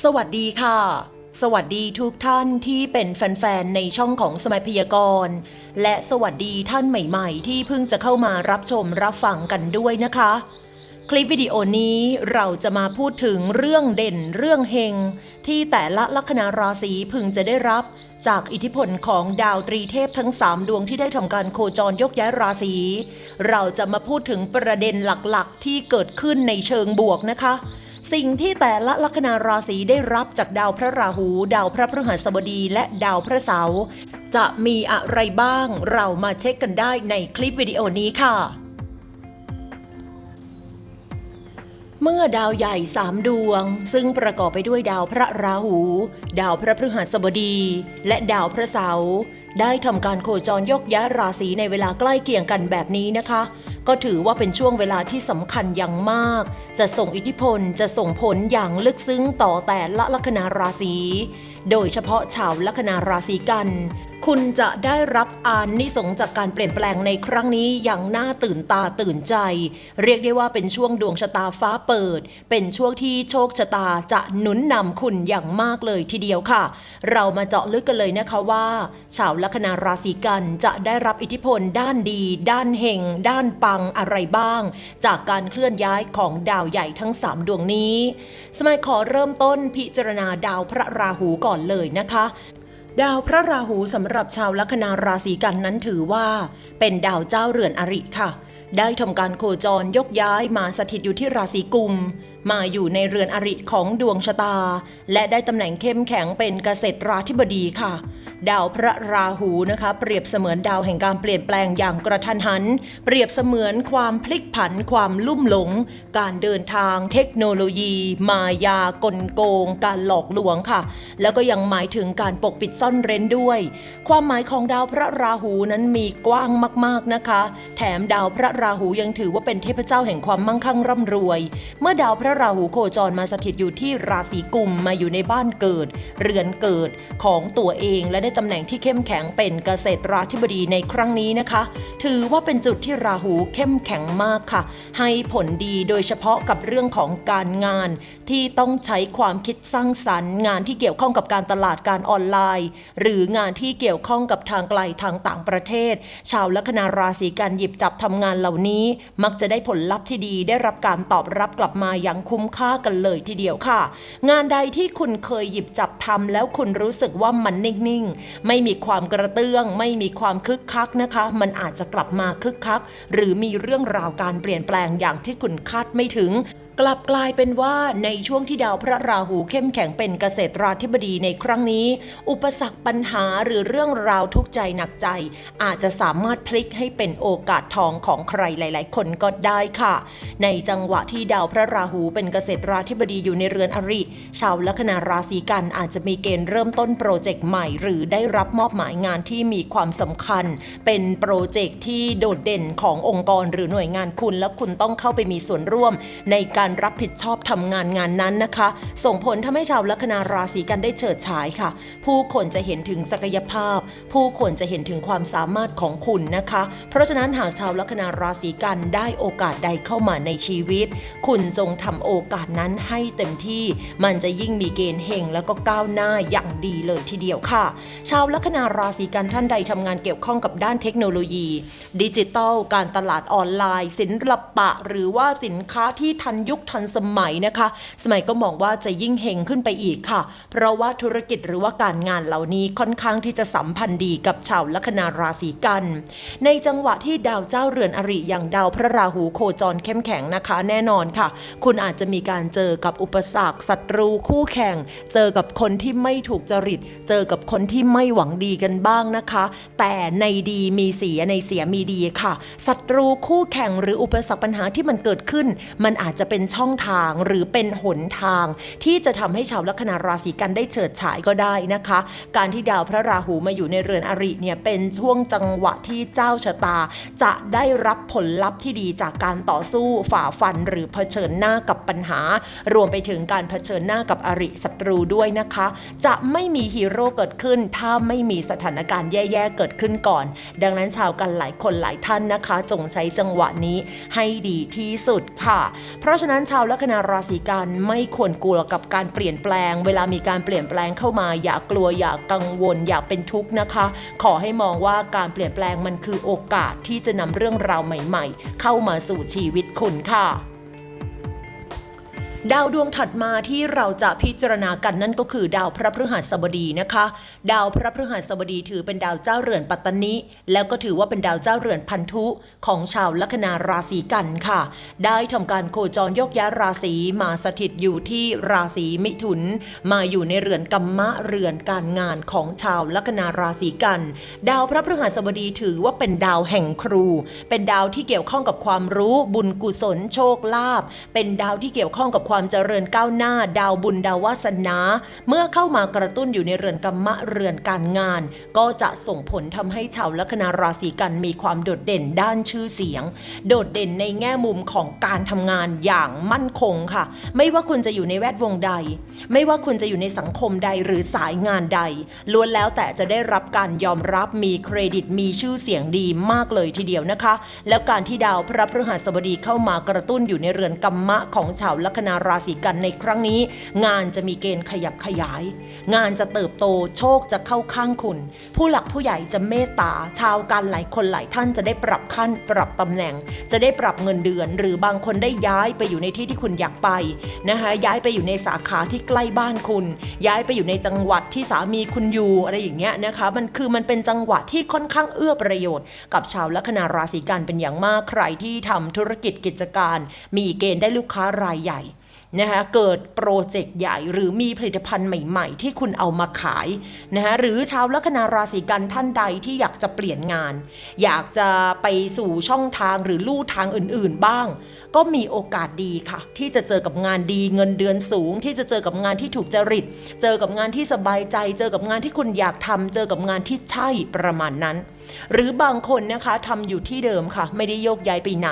สวัสดีค่ะ สวัสดีทุกท่านที่เป็นแฟนๆ ในช่องของสมัยพยากรณ์ และสวัสดีท่านใหม่ๆ ที่เพิ่งจะเข้ามารับชมรับฟังกันด้วยนะคะ คลิปวิดีโอนี้เราจะมาพูดถึงเรื่องเด่นเรื่องเฮง ที่แต่ละลัคนาราศีพึงจะได้รับ จากอิทธิพลของดาวตรีเทพทั้ง 3 ดวงที่ได้ทำการโคจรยกย้ายราศีเราจะมาพูดถึงประเด็นหลักๆ ที่เกิดขึ้นในเชิงบวกนะคะ สิ่งที่แต่ละลัคนาราศีได้รับจากดาวพระราหู ดาวพระพฤหัสบดี และดาวพระเสาร์จะมีอะไรบ้าง เรามาเช็คกันได้ในคลิปวิดีโอนี้ค่ะ เมื่อดาวใหญ่สามดวง ซึ่งประกอบไปด้วยดาวพระราหู ดาวพระพฤหัสบดี และดาวพระเสาร์ได้ทำการโคจรยกย้ายราศีในเวลาใกล้เคียงกันแบบนี้นะคะ ก็ถือว่าเป็นช่วงเวลาที่สำคัญอย่างมาก จะส่งอิทธิพลจะส่งผลอย่างลึกซึ้งต่อแต่ละลัคนาราศี โดยเฉพาะชาวลัคนาราศีกัน คุณจะได้รับอานิสงจากการเปลี่ยนแปลงในครั้งนี้อย่างน่าตื่นตาตื่นใจ เรียกได้ว่าเป็นช่วงดวงชะตาฟ้าเปิด เป็นช่วงที่โชคชะตาจะหนุนนำคุณอย่างมากเลยทีเดียวค่ะ เรามาเจาะลึกกันเลยนะคะว่า ชาวลัคนาราศีกันจะได้รับอิทธิพลด้านดี ด้านเฮงด้านปังอะไรบ้าง จากการเคลื่อนย้ายของดาวใหญ่ทั้ง 3 ดวงนี้ สมัยขอเริ่มต้นพิจารณาดาวพระราหูก่อนเลยนะคะ ดาวพระราหูสำหรับชาวลัคนาราศีกันนั้นถือว่า เป็นดาวเจ้าเรือนอริค่ะ ได้ทำการโคจรยกย้ายมาสถิตอยู่ที่ราศีกุม มาอยู่ในเรือนอริของดวงชะตา และได้ตำแหน่งเข้มแข็งเป็นเกษตราธิบดีค่ะ ดาวพระราหูนะคะ เปรียบเสมือนดาวแห่งการเปลี่ยนแปลงอย่างกระทันหัน เปรียบเสมือนความพลิกผันความลุ่มหลง การเดินทางเทคโนโลยี มายากลโกง การหลอกลวงค่ะ แล้วก็ยังหมายถึงการปกปิดซ่อนเร้นด้วย ความหมายของดาวพระราหูนั้นมีกว้างมากๆนะคะ แถมดาวพระราหูยังถือว่าเป็นเทพเจ้าแห่งความมั่งคั่งร่ำรวย เมื่อดาวพระราหูโคจรมาสถิตอยู่ที่ราศีกุมมาอยู่ในบ้านเกิด เรือนเกิดของตัวเองและได้ตำแหน่งที่เข้มแข็งเป็นเกษตราธิบดีในครั้งนี้นะคะ ถือว่าเป็นจุดที่ราหูเข้มแข็งมากค่ะ ให้ผลดีโดยเฉพาะกับเรื่องของการงาน ที่ต้องใช้ความคิดสร้างสรรค์ งานที่เกี่ยวข้องกับการตลาดการออนไลน์ หรืองานที่เกี่ยวข้องกับทางไกลทางต่างประเทศ ชาวลัคนาราศีกันหยิบจับทำงานเหล่านี้ มักจะได้ผลลัพธ์ที่ดีได้รับการตอบรับกลับมาอย่างคุ้มค่ากันเลยทีเดียวค่ะ งานใดที่คุณเคยหยิบจับทำแล้วคุณรู้สึกว่ามันนิ่งๆไม่มีความกระเตื้อง ไม่มีความคึกคักนะคะ มันอาจจะกลับมาคึกคัก หรือมีเรื่องราวการเปลี่ยนแปลงอย่างที่คุณคาดไม่ถึง กลับกลายเป็นว่าในช่วงที่ดาวพระราหูเข้มแข็งเป็นเกษตราธิบดีในครั้งนี้ อุปสรรคปัญหาหรือเรื่องราวทุกใจหนักใจ อาจจะสามารถพลิกให้เป็นโอกาสทองของใครหลาย ๆ คนก็ได้ค่ะ ในจังหวะที่ดาวพระราหูเป็นเกษตราธิบดีอยู่ในเรือนอริ ชาวลัคนาราศีกันอาจจะมีเกณฑ์เริ่มต้นโปรเจกต์ใหม่ หรือได้รับมอบหมายงานที่มีความสำคัญ เป็นโปรเจกต์ที่โดดเด่นขององค์กรหรือหน่วยงานคุณ และคุณต้องเข้าไปมีส่วนร่วมในการการับผิดชอบทำงานงานนั้นนะคะ ส่งผลทำให้ชาวลัคนาราศีกันได้เฉิดฉายค่ะ ผู้คนจะเห็นถึงศักยภาพ ผู้คนจะเห็นถึงความสามารถของคุณนะคะ เพราะฉะนั้นหากชาวลัคนาราศีกันได้โอกาสใดเข้ามาในชีวิต คุณจงทำโอกาสนั้นให้เต็มที่มันจะยิ่งมีเกณฑ์เฮงแล้วก็ก้าวหน้าอย่างดีเลยทีเดียวค่ะ ชาวลัคนาราศีกันท่านใดทำงานเกี่ยวข้องกับด้านเทคโนโลยี ดิจิทัล การตลาดออนไลน์ ศิลปะ หรือว่าสินค้าที่ทันยุุคทันสมัยนะคะ สมัยก็มองว่าจะยิ่งเฮงขึ้นไปอีกค่ะ เพราะว่าธุรกิจหรือว่าการงานเหล่านี้ค่อนข้างที่จะสัมพันธ์ดีกับชาวลัคนาราศีกัน ในจังหวะที่ดาวเจ้าเรือนอริอย่างดาวพระราหูโคจรเข้มแข็งนะคะ แน่นอนค่ะ คุณอาจจะมีการเจอกับอุปสรรคศัตรูคู่แข่ง เจอกับคนที่ไม่ถูกจริต เจอกับคนที่ไม่หวังดีกันบ้างนะคะ แต่ในดีมีเสียในเสียมีดีค่ะศัตรูคู่แข่งหรืออุปสรรคปัญหาที่มันเกิดขึ้น มันอาจจะเป็น็นช่องทางหรือเป็นหนทาง ที่จะทำให้ชาวลัคนาราศีกันได้เฉิดฉายก็ได้นะคะ การที่ดาวพระราหูมาอยู่ในเรือนอริเนี่ยเป็นช่วงจังหวะที่เจ้าชะตา จะได้รับผลลัพธ์ที่ดีจากการต่อสู้ฝ่าฟันหรือเผชิญหน้ากับปัญหา รวมไปถึงการเผชิญหน้ากับอริศัตรูด้วยนะคะ จะไม่มีฮีโร่เกิดขึ้น ถ้าไม่มีสถานการณ์แย่ๆเกิดขึ้นก่อน ดังนั้นชาวกันหลายคนหลายท่านนะคะ จงใช้จังหวะนี้ให้ดีที่สุดค่ะ เพราะฉะนั้นนั้นชาวลัคนาราศีกันไม่ควรกลัวกับการเปลี่ยนแปลง เวลามีการเปลี่ยนแปลงเข้ามา อย่ากลัวอย่ากังวล อย่าเป็นทุกข์นะคะ ขอให้มองว่าการเปลี่ยนแปลงมันคือโอกาสที่จะนำเรื่องราวใหม่ ๆ เข้ามาสู่ชีวิตคุณค่ะ ดาวดวงถัดมาที่เราจะพิจารณากันนั่นก็คือดาวพระพฤหัสบดีนะคะ ดาวพระพฤหัสบดีถือเป็นดาวเจ้าเรือนปัตตนิแล้วก็ถือว่าเป็นดาวเจ้าเรือนพันธุของชาวลัคนาราศีกันค่ะ ได้ทำการโคจรยกย้ายราศีมาสถิตอยู่ที่ราศีมิถุน มาอยู่ในเรือนกัมมะเรือนการงานของชาวลัคนาราศีกัน ดาวพระพฤหัสบดีถือว่าเป็นดาวแห่งครู เป็นดาวที่เกี่ยวข้องกับความรู้บุญกุศลโชคลาภเป็นดาวที่เกี่ยวข้องกับความเจริญก้าวหน้า ดาวบุญดาววาสนา เมื่อเข้ามากระตุ้นอยู่ในเรือนกัมมะเรือนการงาน ก็จะส่งผลทำให้ชาวลัคนาราศีกันมีความโดดเด่นด้านชื่อเสียง โดดเด่นในแง่มุมของการทำงานอย่างมั่นคงค่ะ ไม่ว่าคุณจะอยู่ในแวดวงใด ไม่ว่าคุณจะอยู่ในสังคมใดหรือสายงานใดล้วนแล้วแต่จะได้รับการยอมรับมีเครดิตมีชื่อเสียงดีมากเลยทีเดียวนะคะ แล้วการที่ดาวพระพฤหัสบดีเข้ามากระตุ้นอยู่ในเรือนกัมมะของชาวลัคนาราศีกันในครั้งนี้ งานจะมีเกณฑ์ขยับขยาย งานจะเติบโตโชคจะเข้าข้างคุณ ผู้หลักผู้ใหญ่จะเมตตา ชาวการหลายคนหลายท่านจะได้ปรับขั้นปรับตำแหน่ง จะได้ปรับเงินเดือน หรือบางคนได้ย้ายไปอยู่ในที่ที่คุณอยากไปนะคะย้ายไปอยู่ในสาขาที่ใกล้บ้านคุณ ย้ายไปอยู่ในจังหวัดที่สามีคุณอยู่อะไรอย่างเงี้ยนะคะมันคือมันเป็นจังหวะที่ค่อนข้างเอื้อประโยชน์ กับชาวลัคนาราศีกันเป็นอย่างมากใครที่ทำธุรกิจกิจการ มีเกณฑ์ได้ลูกค้ารายใหญ่ นะคะเกิดโปรเจกต์ใหญ่หรือมีผลิตภัณฑ์ใหม่ๆ ที่คุณเอามาขายนะคะหรือชาวลัคนาราศีกันท่านใดที่อยากจะเปลี่ยนงาน อยากจะไปสู่ช่องทางหรือลู่ทางอื่นๆบ้าง ก็มีโอกาสดีค่ะ ที่จะเจอกับงานดีเงินเดือนสูง ที่จะเจอกับงานที่ถูกจริต เจอกับงานที่สบายใจ เจอกับงานที่คุณอยากทำเจอกับงานที่ใช่ประมาณนั้น หรือบางคนนะคะทำอยู่ที่เดิมค่ะ ไม่ได้โยกย้ายไปไหน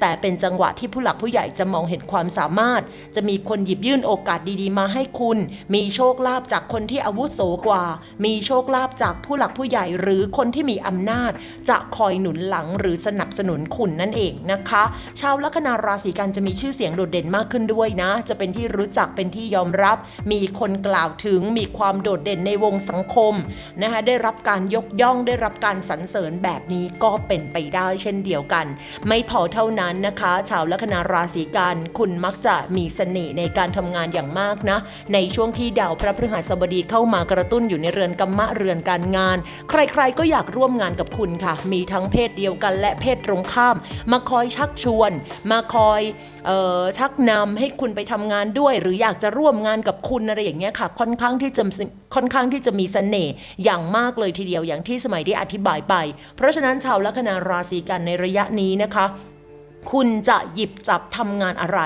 แต่เป็นจังหวะที่ผู้หลักผู้ใหญ่จะมองเห็นความสามารถจะมีคนหยิบยื่นโอกาสดีๆ มาให้คุณ มีโชคลาภจากคนที่อาวุโสกว่า มีโชคลาภจากผู้หลักผู้ใหญ่หรือคนที่มีอำนาจ จะคอยหนุนหลังหรือสนับสนุนคุณนั่นเองนะคะ ชาวลัคนาราศีกันจะมีชื่อเสียงโดดเด่นมากขึ้นด้วยนะ จะเป็นที่รู้จักเป็นที่ยอมรับ มีคนกล่าวถึงมีความโดดเด่นในวงสังคมนะคะได้รับการยกย่องได้รับการสรรเสริญแบบนี้ก็เป็นไปได้เช่นเดียวกัน ไม่พอเท่านั้นนะคะ ชาวลัคนาราศีกันคุณมักจะมีเสน่ห์ในการทำงานอย่างมากนะ ในช่วงที่ดาวพระพฤหัสบดีเข้ามากระตุ้นอยู่ในเรือนกัมมะเรือนการงาน ใครๆก็อยากร่วมงานกับคุณค่ะ มีทั้งเพศเดียวกันและเพศตรงข้าม มาคอยชักชวน มาคอยออชักนำให้คุณไปทำงานด้วย หรืออยากจะร่วมงานกับคุณอะไรอย่างเงี้ยค่ะ ค่อนข้างที่จะค่อนข้างที่จะมีเสน่ห์อย่างมากเลยทีเดียวอย่างที่สมัยที่อธิบายไป เพราะฉะนั้นชาวลัคนาราศีกันในระยะนี้นะคะ คุณจะหยิบจับทำงานอะไร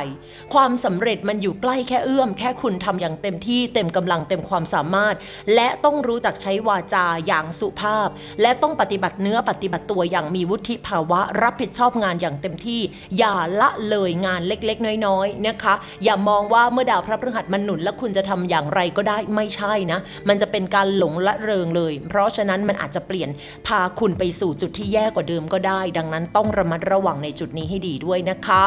ความสำเร็จมันอยู่ใกล้แค่เอื้อม แค่คุณทำอย่างเต็มที่เต็มกำลังเต็มความสามารถ และต้องรู้จักใช้วาจาอย่างสุภาพ และต้องปฏิบัติเนื้อปฏิบัติตัวอย่างมีวุฒิภาวะ รับผิดชอบงานอย่างเต็มที่ อย่าละเลยงานเล็กๆ น้อยๆนะคะ อย่ามองว่าเมื่อดาวพระพฤหัสมันหนุน แล้วคุณจะทำอย่างไรก็ได้ไม่ใช่นะ มันจะเป็นการหลงละเริงเลย เพราะฉะนั้นมันอาจจะเปลี่ยนพาคุณไปสู่จุดที่แย่กว่าเดิมก็ได้ ดังนั้นต้องระมัดระวังในจุดนี้ให้ดีด้วยนะคะ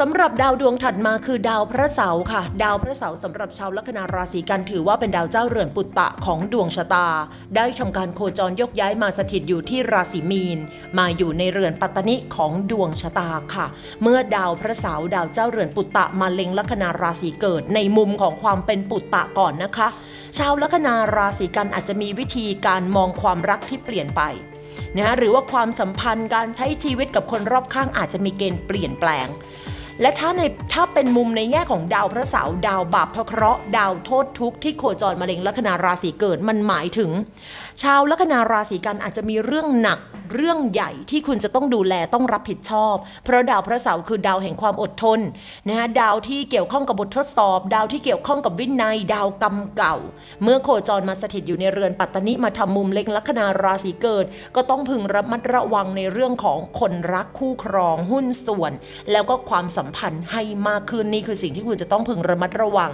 สำหรับดาวดวงถัดมาคือดาวพระเสาร์ค่ะ ดาวพระเสาร์สำหรับชาวลัคนาราศีกันถือว่าเป็นดาวเจ้าเรือนปุตตะของดวงชะตา ได้ทำการโคจรยกย้ายมาสถิตอยู่ที่ราศีมีน มาอยู่ในเรือนปัตตนิของดวงชะตาค่ะ เมื่อดาวพระเสาร์ดาวเจ้าเรือนปุตตะมาเล็งลัคนาราศีเกิดในมุมของความเป็นปุตตะก่อนนะคะ ชาวลัคนาราศีกันอาจจะมีวิธีการมองความรักที่เปลี่ยนไป นะหรือว่าความสัมพันธ์การใช้ชีวิตกับคนรอบข้างอาจจะมีเกณฑ์เปลี่ยนแปลง และถ้าในถ้าเป็นมุมในแง่ของดาวพระเสาร์ดาวบาปพระเคราะห์ดาวโทษทุกข์ที่โคจรมาเล็งลัคนาราศีเกิดมันหมายถึง ชาวลัคนาราศีกันอาจจะมีเรื่องหนักเรื่องใหญ่ที่คุณจะต้องดูแลต้องรับผิดชอบ เพราะดาวพระเสาร์คือดาวแห่งความอดทนนะฮะดาวที่เกี่ยวข้องกับบททดสอบ ดาวที่เกี่ยวข้องกับวินัย ดาวกรรมเก่า เมื่อโคจรมาสถิตอยู่ในเรือนปัตตนิมาทำมุมเล็งลัคนาราศีเกิด ก็ต้องพึงระมัดระวังในเรื่องของคนรักคู่ครองหุ้นส่วน แล้วก็ความสัมพันธ์ให้มากขึ้นนี่คือสิ่งที่คุณจะต้องพึงระมัดระวัง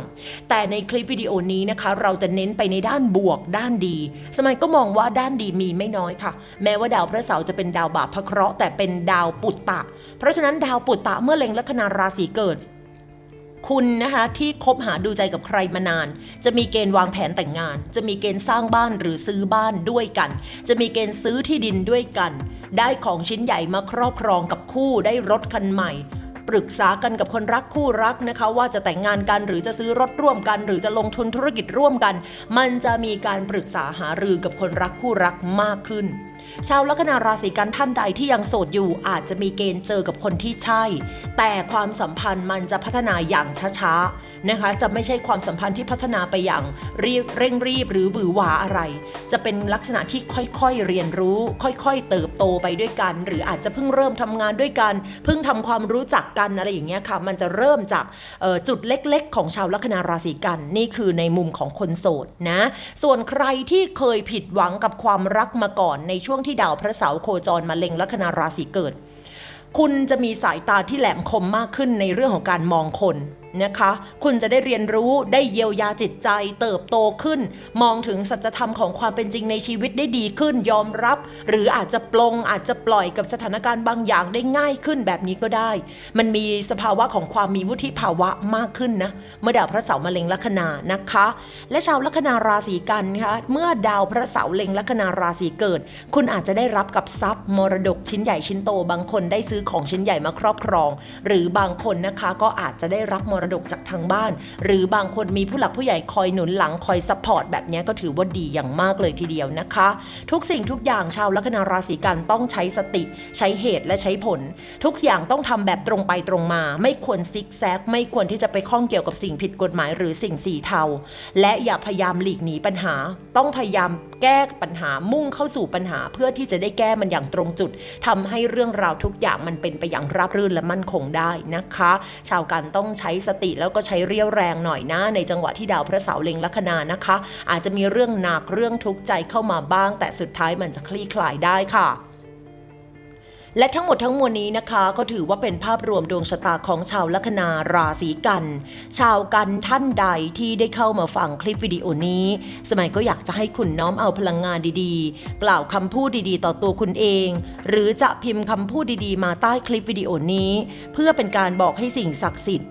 แต่ในคลิปวิดีโอนี้นะคะ เราจะเน้นไปในด้านบวกด้านดี สมัยก็มองว่าด้านดีมีไม่น้อยค่ะ แม้ว่าดาวพระเสาร์จะเป็นดาวบาปพระเคราะห์แต่เป็นดาวปุตตะ เพราะฉะนั้นดาวปุตตะเมื่อเล็งลัคนาราศีเกิดคุณนะคะที่คบหาดูใจกับใครมานาน จะมีเกณฑ์วางแผนแต่งงาน จะมีเกณฑ์สร้างบ้านหรือซื้อบ้านด้วยกัน จะมีเกณฑ์ซื้อที่ดินด้วยกัน ได้ของชิ้นใหญ่มาครอบครองกับคู่ได้รถคันใหม่ ปรึกษากันกับคนรักคู่รักนะคะว่าจะแต่งงานกันหรือจะซื้อรถร่วมกัน หรือจะลงทุนธุรกิจร่วมกัน มันจะมีการปรึกษาหารือกับคนรักคู่รักมากขึ้นชาวลัคนาราศีกันท่านใดที่ยังโสดอยู่อาจจะมีเกณฑ์เจอกับคนที่ใช่ แต่ความสัมพันธ์มันจะพัฒนาอย่างช้าๆ นะคะ จะไม่ใช่ความสัมพันธ์ที่พัฒนาไปอย่างรีบเร่งรีบหรือหวือหวาอะไร จะเป็นลักษณะที่ค่อยๆเรียนรู้ ค่อยๆ เติบโตไปด้วยกัน หรืออาจจะเพิ่งเริ่มทำงานด้วยกัน เพิ่งทำความรู้จักกันอะไรอย่างเงี้ยค่ะ มันจะเริ่มจากจุดเล็กๆ ของชาวลัคนาราศีกัน นี่คือในมุมของคนโสดนะ ส่วนใครที่เคยผิดหวังกับความรักมาก่อน ในช่วงที่ดาวพระเสาร์โคจรมาเล็งลัคนาราศีเกิด คุณจะมีสายตาที่แหลมคมมากขึ้นในเรื่องของการมองคน นะคะ คุณจะได้เรียนรู้ได้เยียวยาจิตใจ เติบโตขึ้น มองถึงสัจธรรมของความเป็นจริงในชีวิตได้ดีขึ้นยอมรับ หรืออาจจะปลงอาจจะปล่อยกับสถานการณ์บางอย่างได้ง่ายขึ้นแบบนี้ก็ได้ มันมีสภาวะของความมีวุฒิภาวะมากขึ้นนะ เมื่อดาวพระเสาร์มาเล็งลัคนานะคะ และชาวลัคนาราศีกันคะเมื่อดาวพระเสาร์เล็งลัคนาราศีเกิด คุณอาจจะได้รับกับทรัพย์มรดกชิ้นใหญ่ชิ้นโต บางคนได้ซื้อของชิ้นใหญ่มาครอบครอง หรือบางคนนะคะก็อาจจะได้รับมรรดกจากทางบ้าน หรือบางคนมีผู้หลักผู้ใหญ่คอยหนุนหลังคอยซัพพอร์ตแบบนี้ก็ถือว่าดีอย่างมากเลยทีเดียวนะคะ ทุกสิ่งทุกอย่างชาวลัคนาราศีกันต้องใช้สติ ใช้เหตุและใช้ผล ทุกอย่างต้องทำแบบตรงไปตรงมา ไม่ควรซิกแซกไม่ควรที่จะไปข้องเกี่ยวกับสิ่งผิดกฎหมายหรือสิ่งสีเทา และอย่าพยายามหลีกหนีปัญหา ต้องพยายามแก้ปัญหามุ่งเข้าสู่ปัญหา เพื่อที่จะได้แก้มันอย่างตรงจุดทำให้เรื่องราวทุกอย่างมันเป็นไปอย่างราบรื่นและมั่นคงได้นะคะ ชาวกันต้องใช้สติแล้วก็ใช้เรี่ยวแรงหน่อยนะ ในจังหวะที่ดาวพระเสาร์เล็งลัคนานะคะ อาจจะมีเรื่องหนักเรื่องทุกข์ใจเข้ามาบ้าง แต่สุดท้ายมันจะคลี่คลายได้ค่ะและทั้งหมดทั้งมวลนี้นะคะก็ถือว่าเป็นภาพรวมดวงชะตาของชาวลัคนาราศีกัน ชาวกันท่านใดที่ได้เข้ามาฟังคลิปวิดีโอนี้ สมัยก็อยากจะให้คุณน้อมเอาพลังงานดีๆ กล่าวคำพูดดีๆ ต่อตัวคุณเอง หรือจะพิมพ์คำพูดดีๆ มาใต้คลิปวิดีโอนี้ เพื่อเป็นการบอกให้สิ่งศักดิ์สิทธิ์